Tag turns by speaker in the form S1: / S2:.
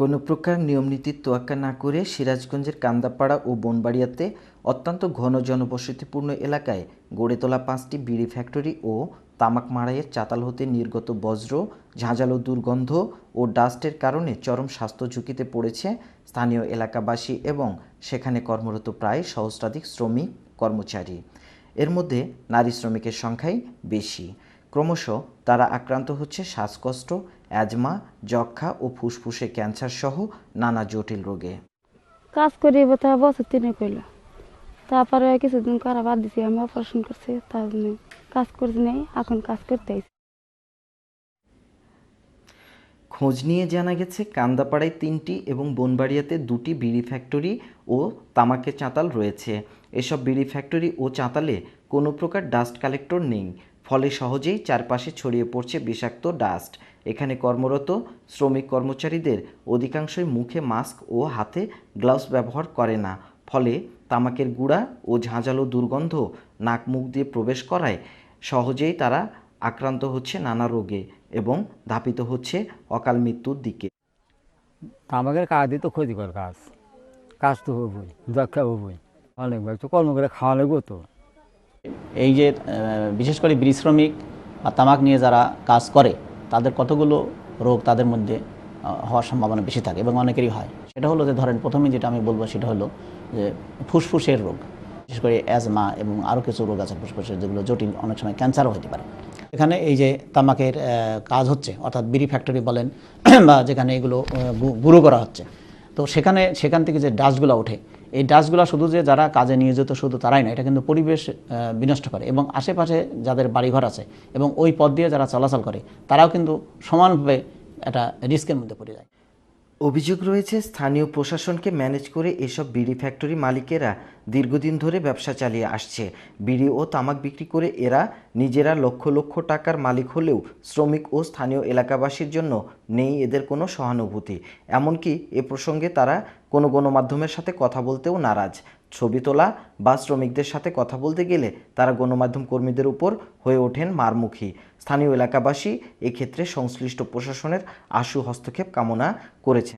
S1: কোনো প্রকার নিয়মনীতির তোয়াক্কা না করে সিরাজগঞ্জের কান্দাপাড়া ও বনবাড়িয়াতে অত্যন্ত ঘন জনবসতিপূর্ণ এলাকায় গড়ে তোলা পাঁচটি বিড়ি ফ্যাক্টরি ও তামাক মাড়াইয়ের চাতাল হতে নির্গত বজ্র, ঝাঁঝালো দুর্গন্ধ ও ডাস্টের কারণে চরম স্বাস্থ্য ঝুঁকিতে পড়েছে স্থানীয় এলাকাবাসী এবং সেখানে কর্মরত প্রায় সহস্রাধিক শ্রমিক কর্মচারী। এর মধ্যে নারী শ্রমিকের সংখ্যাই বেশি। ক্রমশ তারা আক্রান্ত হচ্ছে শ্বাসকষ্ট অ্যাজমা যক্ষা ও ফুসফুসে ক্যান্সার সহ নানা জটিল রোগে।
S2: কাজ করি তা বছর তিনে কইল। তারপরে কিছুদিন করা বাদ দিছি আমি অপারেশন করছি তার জন্য কাজ করছি নাই এখন কাজ করতে
S1: খোঁজ নিয়ে জানা গেছে কান্দাপাড়ায় তিনটি এবং বনবাড়িয়াতে দুটি বিড়ি ফ্যাক্টরি ও তামাকের চাতাল রয়েছে। এসব বিড়ি ফ্যাক্টরি ও চাতালে কোনো প্রকার ডাস্ট কালেক্টর নেই। ফলে সহজেই চারপাশে ছড়িয়ে পড়ছে বিষাক্ত ডাস্ট। এখানে কর্মরত শ্রমিক কর্মচারীদের অধিকাংশই মুখে মাস্ক ও হাতে গ্লাভস ব্যবহার করে না। ফলে তামাকের গুঁড়া ও ঝাঁঝালো দুর্গন্ধ নাক মুখ দিয়ে প্রবেশ করায়। সহজেই তারা আক্রান্ত হচ্ছে নানা রোগে এবং ধাপিত হচ্ছে অকাল মৃত্যুর দিকে।
S3: তামাকের কাজ তো ক্ষতিকর কাজ। কাজ তো হবই, দক্ষা হবই। অনেক তো কর্ম করে খাওয়া লাগবো তো।
S4: এই যে বিশেষ করে বিড়ি শ্রমিক বা তামাক নিয়ে যারা কাজ করে, তাদের কতগুলো রোগ তাদের মধ্যে হওয়ার সম্ভাবনা বেশি থাকে এবং অনেকেরই হয়। সেটা হলো যে, ধরেন প্রথমে যেটা আমি বলব সেটা হলো যে, ফুসফুসের রোগ, বিশেষ করে অ্যাজমা এবং আরও কিছু রোগ আছে ফুসফুসের যেগুলো জটিল, অনেক সময় ক্যান্সারও হতে পারে। এখানে এই যে তামাকের কাজ হচ্ছে, অর্থাৎ বিড়ি ফ্যাক্টরি বলেন, বা যেখানে এগুলো গুঁড়ো করা হচ্ছে, তো সেখানে, সেখান থেকে যে ডাস্টগুলো ওঠে এই ডাস্টগুলো শুধু যে যারা কাজে নিয়োজিত শুধু তারাই না, এটা কিন্তু পরিবেশ বিনষ্ট করে এবং আশেপাশে যাদের বাড়িঘর আছে এবং ওই পথ দিয়ে যারা চলাচল করে, তারাও কিন্তু সমানভাবে একটা রিস্কের মধ্যে পড়ে যায়।
S1: অভিযোগ রয়েছে, স্থানীয় প্রশাসনকে ম্যানেজ করে এসব বিড়ি ফ্যাক্টরি মালিকেরা দীর্ঘদিন ধরে ব্যবসা চালিয়ে আসছে। বিড়ি ও তামাক বিক্রি করে এরা নিজেরা লক্ষ লক্ষ টাকার মালিক হলেও শ্রমিক ও স্থানীয় এলাকাবাসীর জন্য নেই এদের কোনো সহানুভূতি। এমনকি এ প্রসঙ্গে তারা কোনো গণমাধ্যমের সাথে কথা বলতেও নারাজ। ছবি তোলা বা শ্রমিকদের সাথে কথা বলতে গেলে তারা গণমাধ্যম কর্মীদের উপর হয়ে ওঠেন মারমুখী। স্থানীয় এলাকাবাসী এক্ষেত্রে সংশ্লিষ্ট প্রশাসনের আশু হস্তক্ষেপ কামনা করেছে।